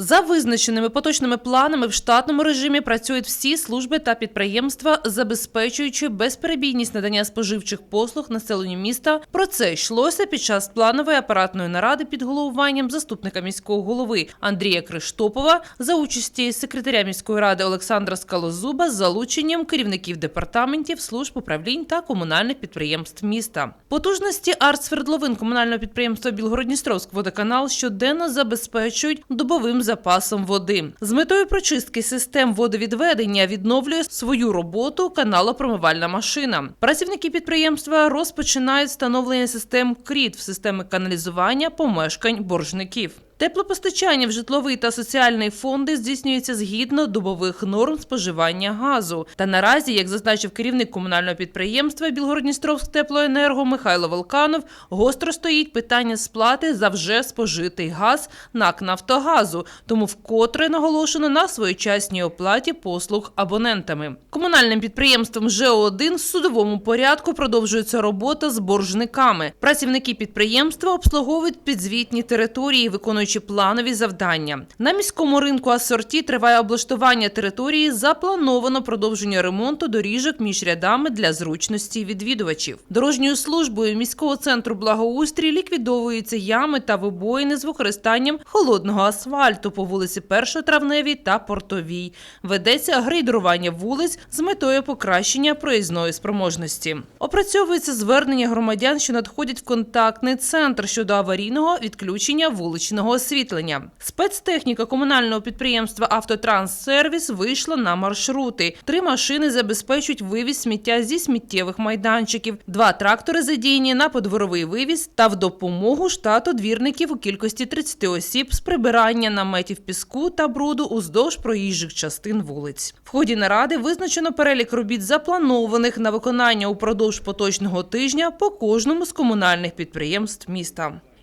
За визначеними поточними планами в штатному режимі працюють всі служби та підприємства, забезпечуючи безперебійність надання споживчих послуг населенню міста. Про це йшлося під час планової апаратної наради під головуванням заступника міського голови Андрія Криштопова за участі секретаря міської ради Олександра Скалозуба з залученням керівників департаментів, служб управлінь та комунальних підприємств міста. Потужності артсвердловин комунального підприємства Білгородністровськ водоканал щоденно забезпечують добовим запасом води. З метою прочистки систем водовідведення відновлює свою роботу каналопромивальна машина. Працівники підприємства розпочинають встановлення систем КРІТ в системи каналізування помешкань боржників. Теплопостачання в житловий та соціальний фонди здійснюється згідно добових норм споживання газу. Та наразі, як зазначив керівник комунального підприємства Білгородністровськ теплоенерго Михайло Волканов, гостро стоїть питання сплати за вже спожитий газ НАК Нафтогазу, тому вкотре наголошено на своєчасній оплаті послуг абонентами. Комунальним підприємством ЖО1 в судовому порядку продовжується робота з боржниками. Працівники підприємства обслуговують підзвітні території, виконуючи планові завдання. На міському ринку асорті триває облаштування території. Заплановано продовження ремонту доріжок між рядами для зручності відвідувачів. Дорожньою службою міського центру благоустрій ліквідовуються ями та вибоїни з використанням холодного асфальту по вулиці 1 Травневій та Портовій. Ведеться грейдерування вулиць з метою покращення проїзної спроможності. Опрацьовується звернення громадян, що надходять в контактний центр щодо аварійного відключення вуличного освітлення. Спецтехніка комунального підприємства Автотранссервіс вийшла на маршрути. Три машини забезпечують вивіз сміття зі сміттєвих майданчиків. Два трактори задіяні на подворовий вивіз та в допомогу штату двірників у кількості 30 осіб з прибирання наметів піску та бруду уздовж проїжджих частин вулиць. В ході наради визначено перелік робіт запланованих на виконання упродовж поточного тижня по кожному з комунальних підприємств міста.